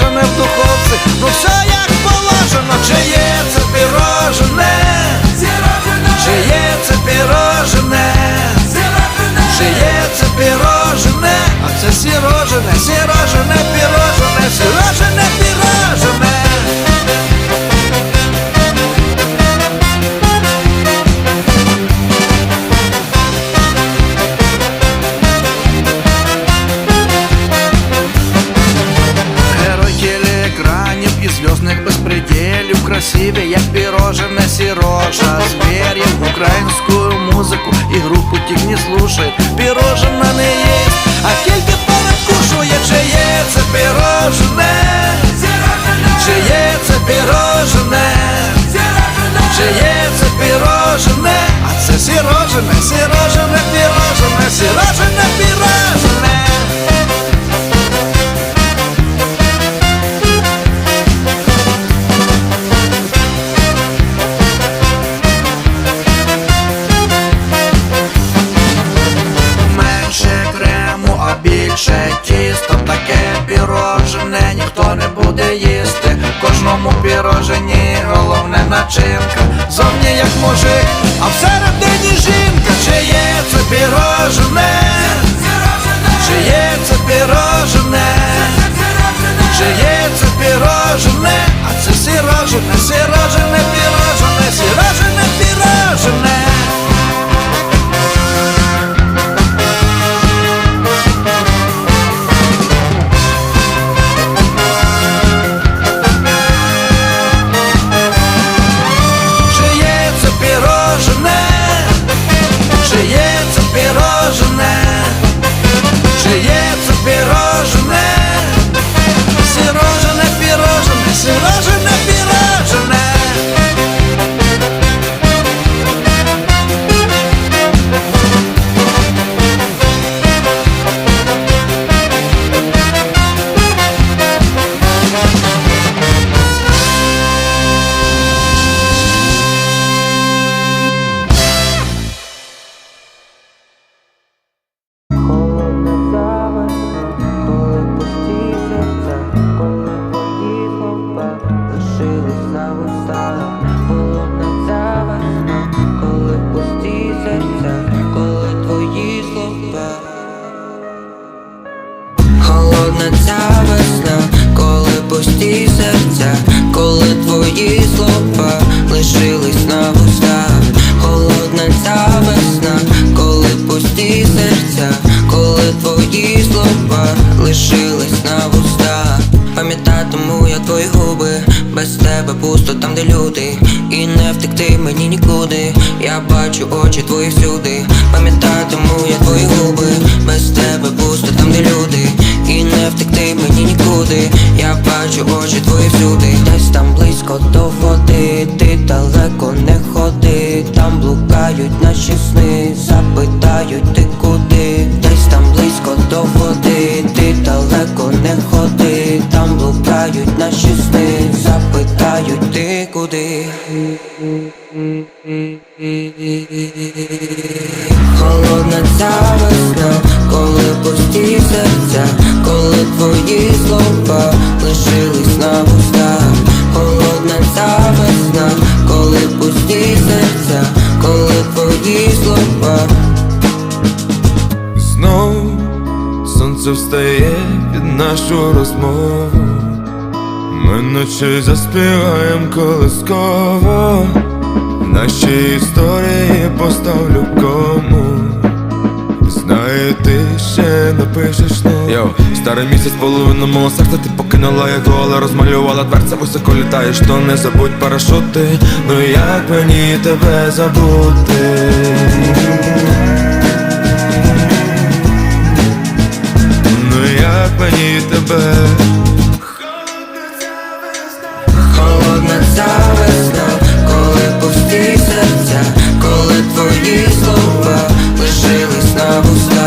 а печене зв'язних безпреділів Красиві, як пірожене сірожа Звір'їв українську музику і групу тік не слушает. Пірожена не є, а тільки В пірожені головне начинка. Зовні як мужик, serás пусті серця, коли твої слова лишились на вустах. Холодна ця весна, коли пусті серця, коли твої слова лишились на вустах. Пам'ятатиму я твої губи, без тебе пусто там, де люди, і не втекти мені нікуди. Я бачу очі твої всюди. Пам'ятатиму я твої губи, бачу очі твої всюди. Десь там близько до води, ти далеко не ходи. Там блукають наші сни, запитають ти куди. Десь там близько до води, ти далеко не ходи. Там блукають наші сни, запитають ти куди. Холодна ця весна, пусті серця, коли твої слова лишились на вустах. Холодна ця весна, коли пусті серця, коли твої слова. Знов сонце встає під нашу розмову. Ми ночі заспіваєм колисково. В нашій історії поставлю кому. Ще напишеш ну Йоу, старий місяць, половину мого серця ти покинула його, але розмалювала дверця, високо літаєш, то не забудь парашути. Ну як мені тебе забути? Ну як мені тебе? Холодна ця весна, коли пусті серця, коли твої слова лишились на вустах.